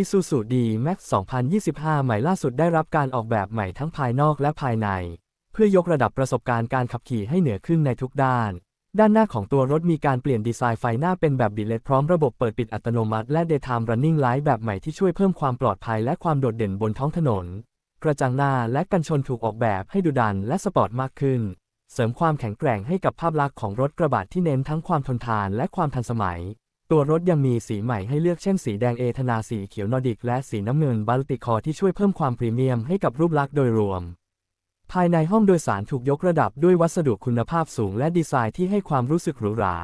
Isuzu D-Max 2025 ใหม่ล่าสุดได้รับการออกแบบใหม่ทั้งภายนอกและภายใน เพื่อยกระดับประสบการณ์การขับขี่ให้เหนือขึ้นในทุกด้าน ด้านหน้าของตัวรถมีการเปลี่ยนดีไซน์ไฟหน้าเป็นแบบดิเลตพร้อมระบบเปิดปิดอัตโนมัติและ Daytime Running Light แบบใหม่ที่ช่วยเพิ่มความปลอดภัยและความโดดเด่นบนท้องถนน กระจังหน้าและกันชนถูกออกแบบให้ดุดันและสปอร์ตมากขึ้น เสริมความแข็งแกร่งให้กับภาพลักษณ์ของรถกระบะที่เน้นทั้งความทนทานและความทันสมัย ตัวรถยังมีสีใหม่ให้เลือกเช่นสีแดงเอทนาสีเขียวนอร์ดิกและสีน้ำเงินบัลติคอร์ที่ช่วยเพิ่มความพรีเมียมให้กับรูปลักษณ์โดยรวม ภายในห้องโดยสารถูกยกระดับด้วยวัสดุคุณภาพสูงและดีไซน์ที่ให้ความรู้สึกหรูหรา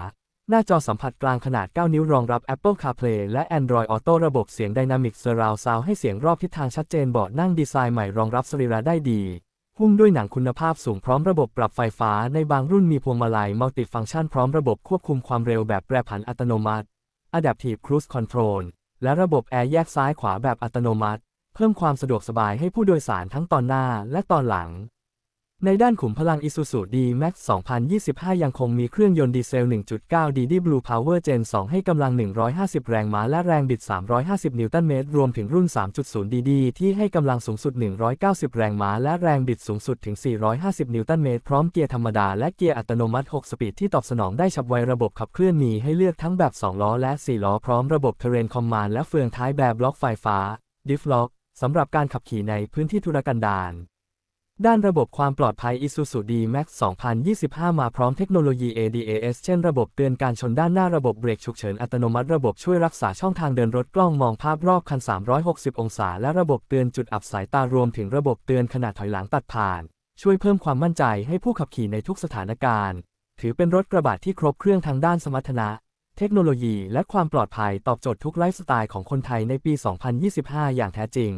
หน้าจอสัมผัสกลางขนาด 9 นิ้วรองรับ Apple CarPlay และ Android Auto ระบบเสียง Dynamic Surround Sound ให้เสียงรอบทิศทางชัดเจนเบาะนั่งดีไซน์ใหม่รองรับสรีระได้ดีหุ้มด้วยหนังคุณภาพสูงพร้อมระบบปรับไฟฟ้าในบางรุ่นมีพวงมาลัยมัลติฟังก์ชันพร้อมระบบควบคุมความเร็วแบบแปรผันอัตโนมัติ Adaptive Cruise Control และระบบแอร์แยกซ้ายขวาแบบอัตโนมัติ เพิ่มความสะดวกสบายให้ผู้โดยสารทั้งตอนหน้าและตอนหลัง ในด้านขุมพลัง Isuzu D-Max 2025 ยังคงมีเครื่องยนต์ดีเซล 1.9 DD Blue Power Gen 2 ให้กำลัง 150 แรงม้าและแรงบิด 350 นิวตันเมตร รวมถึงรุ่น 3.0 DD ที่ให้กำลังสูงสุด 190 แรงม้าและแรงบิดสูงสุดถึง 450 นิวตันเมตร พร้อมเกียร์ธรรมดาและเกียร์อัตโนมัติ 6 สปีดที่ตอบสนองได้ฉับไวระบบขับเคลื่อนมีให้เลือกทั้งแบบ 2 ล้อและ 4 ล้อ พร้อมระบบ Terrain Command และเฟืองท้ายแบบบล็อกไฟฟ้า Diff Lock สำหรับการขับขี่ในพื้นที่ทุรกันดาร ด้านระบบความปลอดภัย Isuzu D-Max 2025 มาพร้อมเทคโนโลยี ADAS เช่นระบบเตือนการชนด้านหน้าระบบเบรกฉุกเฉินอัตโนมัติระบบช่วยรักษาช่องทางเดินรถกล้องมองภาพรอบคัน 360 องศา และระบบเตือนจุดอับสายตารวมถึงระบบเตือนขณะถอยหลังตัดผ่าน ช่วยเพิ่มความมั่นใจให้ผู้ขับขี่ในทุกสถานการณ์ ถือเป็นรถกระบะที่ครบเครื่องทางด้านสมรรถนะ เทคโนโลยี และความปลอดภัยตอบโจทย์ทุกไลฟ์สไตล์ของคนไทยในปี 2025 อย่างแท้จริง